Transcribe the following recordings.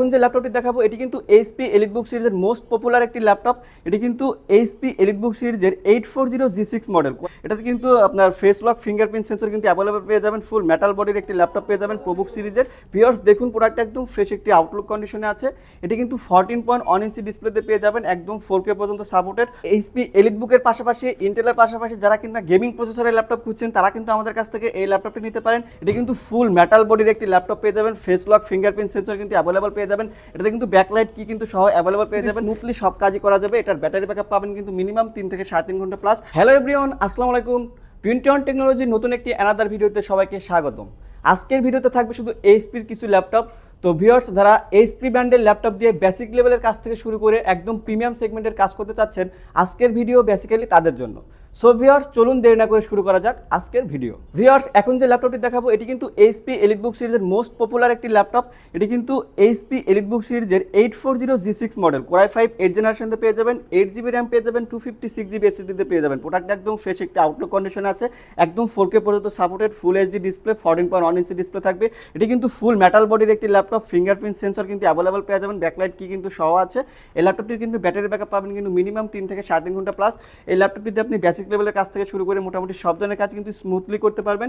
এখন যে ল্যাপটপটি দেখাবো, এটি কিন্তু এইচপি এলিটবুক সিরিজের মোস্ট পপুলার একটি ল্যাপটপ এটি কিন্তু এইচপি এলিট বুক সিরিজের eight four zero G six model এটাতে কিন্তু আপনার ফেস লক ফিঙ্গারপ্রিন্ট সেন্সর কিন্তু অ্যাভেলেবল পেয়ে যাবেন ফুল মেটাল বডির একটি ল্যাপটপ পেয়ে যাবেন প্রবুক সিরিজের ভিওর্স দেখুন প্রোডাক্টটা একদম ফ্রেশ একটি আউটলুক কন্ডিশনে আছে। এটি কিন্তু ফোরটিন পয়েন্ট ওয়ান ইঞ্চি ডিসপ্লেতে পেয়ে যাবেন, একদম ফোর কে পর্যন্ত সাপোর্টেড এইচপি এলিটবুকের পাশাপাশি ইন্টেলের পাশাপাশি যারা কিন্তু গেমিং প্রসেসরের ল্যাপটপ খুঁজছেন, তারা কিন্তু আমাদের কাছ থেকে এই ল্যাপটপটি নিতে পারেন। এটি কিন্তু ফুল মেটাল বডির একটি ল্যাপটপ পেয়ে যাবেন ফেস লক ফিঙ্গারপ্রিন্ট সেন্সর কিন্তু অ্যাভেলেবল পেয়ে যাবেন এটাতে কিন্তু ব্যাকলাইট কি কিন্তু সহ অ্যাভেলেবল পেয়ে যাবেন। স্মুথলি সব কাজই করা যাবে। এটার ব্যাটারি ব্যাকআপ পাবেন কিন্তু মিনিমাম তিন থেকে সাড়ে তিন ঘণ্টা প্লাস হ্যালো এভরিওয়ান আসসালামু আলাইকুম। টোয়েন্টি ওয়ান টেকনোলজির নতুন একটি অ্যানাদার ভিডিওতে সবাইকে স্বাগতম। আজকের ভিডিওতে থাকবে শুধু এইচপির কিছু ল্যাপটপ তো ভিউয়ার্স যারা এইচপি ব্র্যান্ডের ল্যাপটপ দিয়ে বেসিক লেভেলের কাজ থেকে শুরু করে একদম প্রিমিয়াম সেগমেন্টের কাজ করতে চাচ্ছেন আজকের ভিডিও বেসিক্যালি তাদের জন্য। সো ভিউয়ার্স চলুন দেরি না করে শুরু করা যাক আজকের ভিডিও ভিউয়ার্স এখন যে ল্যাপটপটি দেখাবো, এটি কিন্তু এইচপি এলিটবুক সিরিজের মোস্ট পপুলার একটি ল্যাপটপ এটি কিন্তু এইচপি এলিটবুক সিরিজের eight four zero G six model core i five eight জেনারেশনতে পেয়ে যাবেন এইট জিবি র্যাম পেয়ে যাবেন টু ফিফটি সিক্স জিবি এসএসডিতে পেয়ে যাবেন। প্রোডাক্ট একদম ফ্রেশ একটি আউটলুক কন্ডিশন আছে। একদম ফোর কে পর্যন্ত supported full HD display fourteen point one inch display থাকবে। এটি কিন্তু ফুল মেটাল বডির একটি ল্যাপটপ ফিঙ্গারপ্রিন্ট সেন্সর কিন্তু অ্যাভেলেবল পেয়ে যাবেন ব্যাকলাইট কি কিন্তু সহ আছে। এই ল্যাপটপটির কিন্তু ব্যাটারি ব্যাকআপ পাবেন কিন্তু মিনিমাম তিন থেকে সাড়ে তিন ঘণ্টা প্লাস এই ল্যাপটপটিতে আপনি বেসিক লেভেলের কাজ থেকে শুরু করে মোটামুটি সব ধরনের কাজ কিন্তু স্মুথলি করতে পারবেন।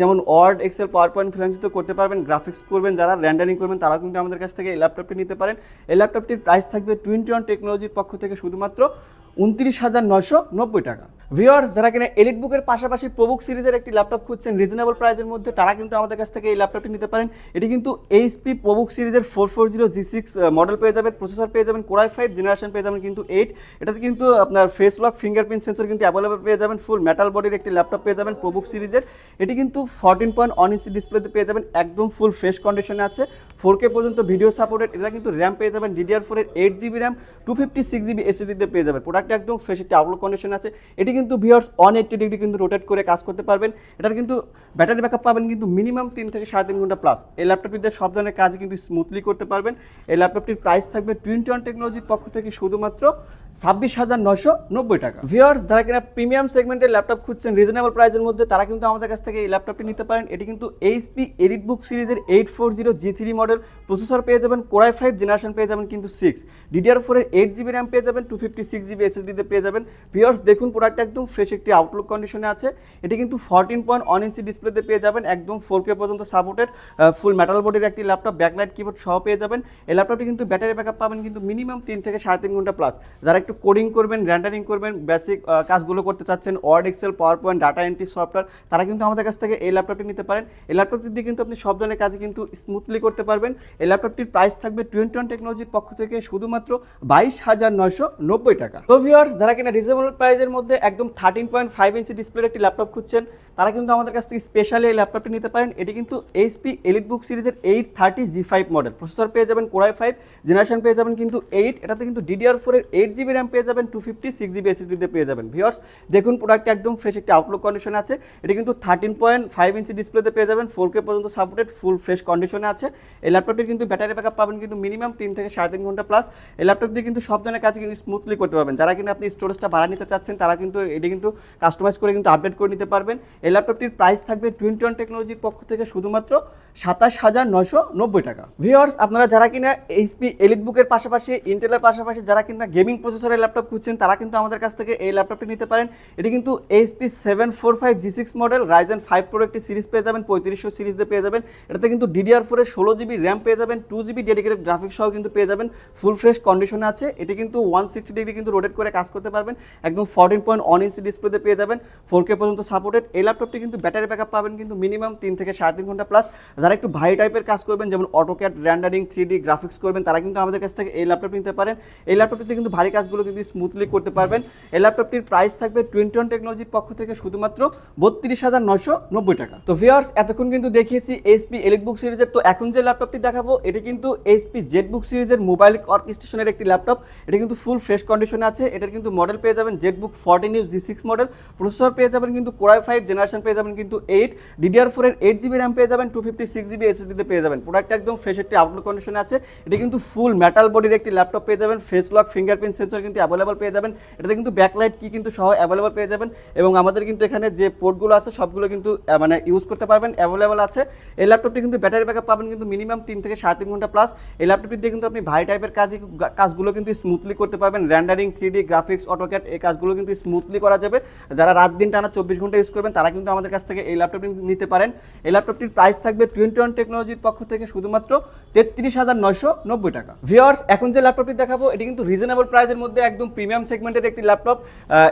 যেমন Word Excel power point freelancing করতে পারবেন গ্রাফিক্স করবেন, যারা র্যান্ডারিং করবেন তারা কিন্তু আমাদের কাছ থেকে এই ল্যাপটপটি নিতে পারেন। এই ল্যাপটপটির প্রাইস থাকবে টোয়েন্টি ওয়ান টেকনোলজির পক্ষ থেকে শুধুমাত্র উনত্রিশ হাজার নয়শো নব্বই টাকা। ভিওয়ার্স যারা কিনা এলিট বুকের পাশাপাশি প্রবুক সিরিজের একটি ল্যাপটপ খুঁজছেন রিজনেবল প্রাইসের মধ্যে, তারা কিন্তু আমাদের কাছ থেকে এই ল্যাপটপটি নিতে পারেন। এটি কিন্তু এইচপি প্রবুক সিরিজের four four zero G six model পেয়ে যাবেন প্রসেসর পেয়ে যাবেন কোরাই ফাইভ জেনারেশন পেয়ে যাবেন কিন্তু এইট এটাতে কিন্তু আপনার ফেস লক ফিঙ্গারপ্রিন্ট সেন্সর কিন্তু অ্যাভেলেবল পেয়ে যাবেন ফুল মেটাল বডির একটি ল্যাপটপ পেয়ে যাবেন প্রবুক সিরিজের। এটি কিন্তু ফোরটিন পয়েন্ট ওয়ান ইঞ্চি ডিসপ্লেতে পেয়ে যাবেন, একদম ফুল ফ্রেশ কন্ডিশনে আছে। ফোর কে পর্যন্ত ভিডিও সাপোর্টেড এটা কিন্তু র্যাম পেয়ে যাবেন ডিডিআর ফোরের eight GB RAM two fifty six GB এসিডিতে পেয়ে যাবেন। প্রোডাক্ট একদম ফ্রেশ একটি আউটলুক কন্ডিশন আছে। এটি কিন্তু ভিওর্স অন এইটটি ডিগ্রি কিন্তু রোটেট করে কাজ করতে পারবেন। এটার কিন্তু ব্যাটারি ব্যাকআপ পাবেন কিন্তু মিনিমাম তিন থেকে সাড়ে তিন ঘণ্টা প্লাস এই ল্যাপটপটিতে সব ধরনের কাজ কিন্তু স্মুথলি করতে পারবেন। এই ল্যাপটপটির প্রাইস থাকবে ওয়ান টেকনোলজির পক্ষ থেকে শুধুমাত্র ছাব্বিশ হাজার নয়শো নব্বই টাকা। ভিওর্স যারা কিনা প্রিমিয়াম সেগমেন্টের ল্যাপটপ খুঁজছেন রিজনেবল প্রাইসের মধ্যে, তারা কিন্তু আমাদের কাছ থেকে এই ল্যাপটপটি নিতে পারেন। এটি কিন্তু এইচপি এডিট বুক সিরিজের eight four zero G three model processor পেয়ে যাবেন কোরাই ফাইভ জেনারেশন পেয়ে যাবেন কিন্তু সিক্স ডিডিআর ফোরের এইট জিবি র্যাম পেয়ে যাবেন টু ফিফটি সিক্স জিবি এসএসডিতে পেয়ে যাবেন। ভিওর্স দেখুন প্রোডাক্টটা একদম ফ্রেশ একটি আউটলুক কন্ডিশনে আছে। এটি কিন্তু ফোরটিন পয়েন্ট ওয়ান ইঞ্চি ডিসপ্লেতে পেয়ে যাবেন, একদম ফোর কে পর্যন্ত সাপোর্টেড ফুল মেটাল বডির একটি ল্যাপটপ ব্যাকলাইট কিবোর্ড সহ পেয়ে যাবেন। এই ল্যাপটপটি কিন্তু ব্যাটারি ব্যাকআপ পাবেন কিন্তু মিনিমাম তিন থেকে সাড়ে তিন ঘণ্টা প্লাস যারা একটু কোডিং করবেন র্যান্ডারিং করবেন বেসিক কাজগুলো করতে চাচ্ছেন word excel power point data entry software তারা কিন্তু আমাদের কাছ থেকে এই ল্যাপটপটি নিতে পারেন। এই ল্যাপটপটি দিয়ে কিন্তু আপনি সব ধরনের কাজ কিন্তু স্মুথলি করতে পারবেন। এই ল্যাপটপটির প্রাইস থাকবে টোয়েন্টি ওয়ান টেকনোলজির পক্ষ থেকে শুধুমাত্র বাইশ হাজার নয়শো নব্বই টাকা। তো ভিউয়ার্স যারা কিনা রিজনেবল প্রাইসের মধ্যে একদম থার্টিন পয়েন্ট ফাইভ ইঞ্চি ডিসপ্লের একটি ল্যাপটপ খুঁজছেন তারা কিন্তু আমাদের কাছ থেকে স্পেশালি এই ল্যাপটপটি নিতে পারেন। এটি কিন্তু এইচপি এলিট বুক সিরিজের eight thirty G five model processor পেয়ে যাবেন কোরাই ফাইভ জেনারেশন পেয়ে যাবেন কিন্তু এইট এটাতে কিন্তু ডিডিআর ফোরের এইট জিবি র্যাম পেয়ে যাবেন টু ফিফটি সিক্স জিবি এসএসডিতে পেয়ে যাবেন। ভিওর্স দেখুন প্রোডাক্টটা একদম ফ্রেশ একটি আউটলুক কন্ডিশনে আছে। এটি কিন্তু থার্টিন পয়েন্ট ফাইভ ইঞ্চি ডিসপ্লেতে পেয়ে যাবেন ফোর কে পর্যন্ত সাপোর্টেড ফুল ফ্রেশ কন্ডিশনে আছে। এই ল্যাপটপটি কিন্তু ব্যাটারি ব্যাকআপ পাবেন কিন্তু মিনিমাম তিন থেকে সাড়ে তিন ঘণ্টা প্লাস এই ল্যাপটপ দিয়ে কিন্তু সব ধরনের কাজ কিন্তু স্মুথলি করতে পারবেন। যারা কিন্তু আপনি স্টোরেজটা বাড়া নিতে চাচ্ছেন, তারা কিন্তু এটি কিন্তু কাস্টমাইজ করে কিন্তু আপডেট করে নিতে পারবেন। এই ল্যাপটপটির প্রাইস থাকবে টোয়েন্টি ওয়ান টেকনোলজির পক্ষ থেকে শুধুমাত্র সাতাশ হাজার নয়শো নব্বই টাকা। ভিওয়ার্স আপনারা যারা কিনা এইচপি এলিট বুকের পাশাপাশি ইন্টেলের পাশাপাশি, যারা কিনা গেমিং প্রসেসরের ল্যাপটপ খুঁজছেন, তারা কিন্তু আমাদের কাছ থেকে এই ল্যাপটপটি নিতে পারেন। এটি কিন্তু HP seven four five G six model Ryzen five pro একটি সিরিজ পেয়ে যাবেন, পঁয়ত্রিশশো সিরিজে পেয়ে যাবেন। এটাতে কিন্তু ডিডিআর ফোরের ষোলো জিবি র্যাম পেয়ে যাবেন টু জিবি ডেডিকেটেড গ্রাফিক্স সহ কিন্তু পেয়ে যাবেন ফুল ফ্রেশ কন্ডিশনে আছে। এটি কিন্তু ওয়ান সিক্সটি ডিগ্রি কিন্তু রোটেট করে কাজ করতে পারবেন, একদম ফোরটিন পয়েন্ট ওয়ান ইঞ্চি ডিসপ্লেতে পেয়ে যাবেন ফোর কে পর্যন্ত সাপোর্টেড এই ল্যাপটপটি কিন্তু ব্যাটারি ব্যাকআপ পাবেন কিন্তু মিনিমাম তিন থেকে সাড়ে তিন ঘণ্টা প্লাস যারা একটু ভারী টাইপের কাজ করবেন, যেমন AutoCAD rendering three D graphics করবেন, তারা কিন্তু আমাদের কাছ থেকে এই ল্যাপটপ নিতে পারেন। এই ল্যাপটপটিতে কিন্তু ভারী কাজগুলো কিন্তু স্মুথলি করতে পারবেন। এই ল্যাপটপটির প্রাইস থাকবে টোয়েন্টি ওয়ান টেকনোলজির পক্ষ থেকে শুধুমাত্র বত্রিশ হাজার নয়শো নব্বই টাকা। তো ভিওর্স এতক্ষণ কিন্তু দেখিয়েছি এইচপি এলিট বুক সিরিজের তো এখন যে ল্যাপটপটি দেখাবো, এটি কিন্তু এইচপি জেড বুক সিরিজের মোবাইল অর্কেস্ট্রেশনের একটি ল্যাপটপ এটা কিন্তু ফুল ফ্রেশ কন্ডিশনে আছে। এটার কিন্তু মডেল পেয়ে যাবেন Z book fourteen U G six model processor পেয়ে যাবেন কিন্তু কোরাই ফাইভ জেনারেশন পেয়ে যাবেন কিন্তু এইট ডিডিআর ফোরের এইট জিবি র্যাম পেয়ে যাবেন টু ফিফটি সিক্স জিবি এসএসডিতে পেয়ে যাবেন। প্রোডাক্ট একদম ফ্রেশ একটি আউটলুক কন্ডিশনে আছে। এটি কিন্তু ফুল মেটাল বডির একটি ল্যাপটপ পেয়ে যাবেন। ফেস লক ফিঙ্গারপ্রিন্ট সেন্সর কিন্তু অ্যাভেলেবল পেয়ে যাবেন। এটাতে কিন্তু ব্যাকলাইট কি কিন্তু সহ অ্যাভেলেবল পেয়ে যাবেন। এবং আমাদের কিন্তু এখানে যে পোর্টগুলো আছে, সবগুলো কিন্তু মানে ইউজ করতে পারবেন অ্যাভেলেবল আছে। এই ল্যাপটপটি কিন্তু ব্যাটারি ব্যাকআপ পাবেন কিন্তু মিনিমাম তিন থেকে সাড়ে তিন ঘণ্টা প্লাস এই ল্যাপটপটি দিয়ে কিন্তু আপনি ভাই টাইপের কাজই কাজগুলো কিন্তু স্মুথলি করতে পারবেন। Rendering three D graphics AutoCAD এই কাজগুলো কিন্তু স্মুথলি করা যাবে। যারা রাত দিন টানা চব্বিশ ঘণ্টা ইউজ করবেন, তারা কিন্তু আমাদের কাছ থেকে এই ল্যাপটপটি নিতে পারেন। এই ল্যাপটপটির প্রাইস থাকবে টোয়েন্টি ওয়ান টেকনোলজির পক্ষ থেকে শুধুমাত্র তেত্রিশ হাজার নয়শো নব্বই টাকা। ভিওর্স এখন যে ল্যাপটপটি দেখাবো, এটি কিন্তু রিজনেবল প্রাইসের মধ্যে একদম প্রিমিয়াম সেগমেন্টের একটি ল্যাপটপ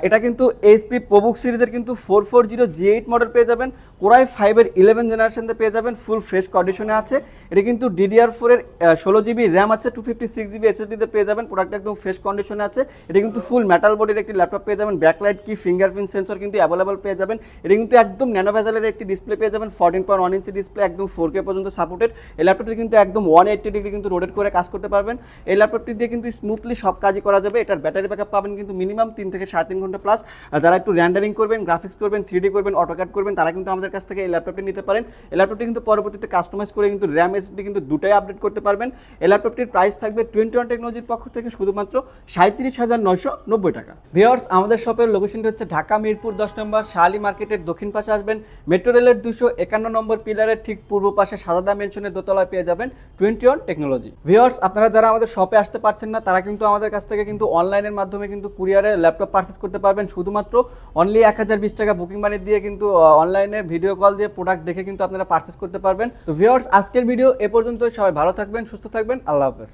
এটা কিন্তু এইচপি প্রবুক সিরিজের কিন্তু four four zero G eight model পেয়ে যাবেন। কোরাই ফাইভের ইলেভেন জেনারেশনতে পেয়ে যাবেন ফুল ফ্রেশ কন্ডিশনে আছে। এটি কিন্তু ডিডিআর ফোরের ষোলো জিবি র্যাম আছে টু ফিফটি সিক্স জিবি এসএসডিতে পেয়ে যাবেন প্রোডাক্ট একদম ফ্রেশ কন্ডিশনে আছে। এটি কিন্তু ফুল মেটাল বডির একটি ল্যাপটপ পেয়ে যাবেন ব্যাকলাইট কি ফিঙ্গারপ্রিন্ট সেন্সর কিন্তু অ্যাভেলেবল পেয়ে যাবেন। এটি কিন্তু একদম ন্যানো ভেজালের একটি ডিসপ্লে পেয়ে যাবেন fourteen point one inch display একদম ফোর কে পর্যন্ত সাপোর্টেড এই ল্যাপটপটি কিন্তু একদম ওয়ান এইট্টি ডিগ্রি কিন্তু রোটেট করে কাজ করতে পারবেন। এই ল্যাপটপটি দিয়ে কিন্তু স্মুথলি সব কাজই করা যাবে। এটার ব্যাটারি ব্যাকআপ পাবেন কিন্তু মিনিমাম তিন থেকে সাড়ে তিন ঘণ্টা প্লাস যারা একটু র্যান্ডারিং করবেন গ্রাফিক্স করবেন থ্রি করবেন অটোক্যাট করবেন, তারা কিন্তু আমাদের কাছ থেকে এই ল্যাপটপটি নিতে পারেন। এই ল্যাপটপটি কিন্তু পরবর্তীতে কাস্টমাইজ করে কিন্তু র্যাম এসডি কিন্তু দুটাই আপডেট করতে পারবেন। এই ল্যাপটপটির প্রাইস থাকবে টোয়েন্টি ওয়ান টেকনোলজির পক্ষ থেকে শুধুমাত্র সাঁত্রিশ হাজার নয়শো নব্বই টাকা। ভিওর্স আমাদের শপের লোকেশনটি হচ্ছে ঢাকা মিরপুর দশ নম্বর শাহালি মার্কেটের দক্ষিণ পাশে আসবেন। মেট্রো রেলের দুশো একান্ন নম্বর পিলারের ঠিক পূর্ব পাশে সাদাদা মেনশনের দোতলায় পেয়ে যাবেন টোয়েন্টি ওয়ান টেকনোলজি ভিওর্স আপনারা যারা আমাদের শপে আসতে পারছেন না, তারা কিন্তু আমাদের কাছ থেকে কিন্তু অনলাইনের মাধ্যমে কিন্তু কুরিয়ারে ল্যাপটপ পারচেস করতে পারবেন। শুধুমাত্র অনলি এক হাজার বিশ টাকা বুকিং মানি দিয়ে কিন্তু অনলাইনে ভিডিও কল দিয়ে প্রোডাক্ট দেখে কিন্তু আপনারা পারচেস করতে পারবেন। তো ভিওয়ার্স আজকের ভিডিও এ পর্যন্ত সবাই ভালো থাকবেন, সুস্থ থাকবেন। আল্লাহ হাফেজ।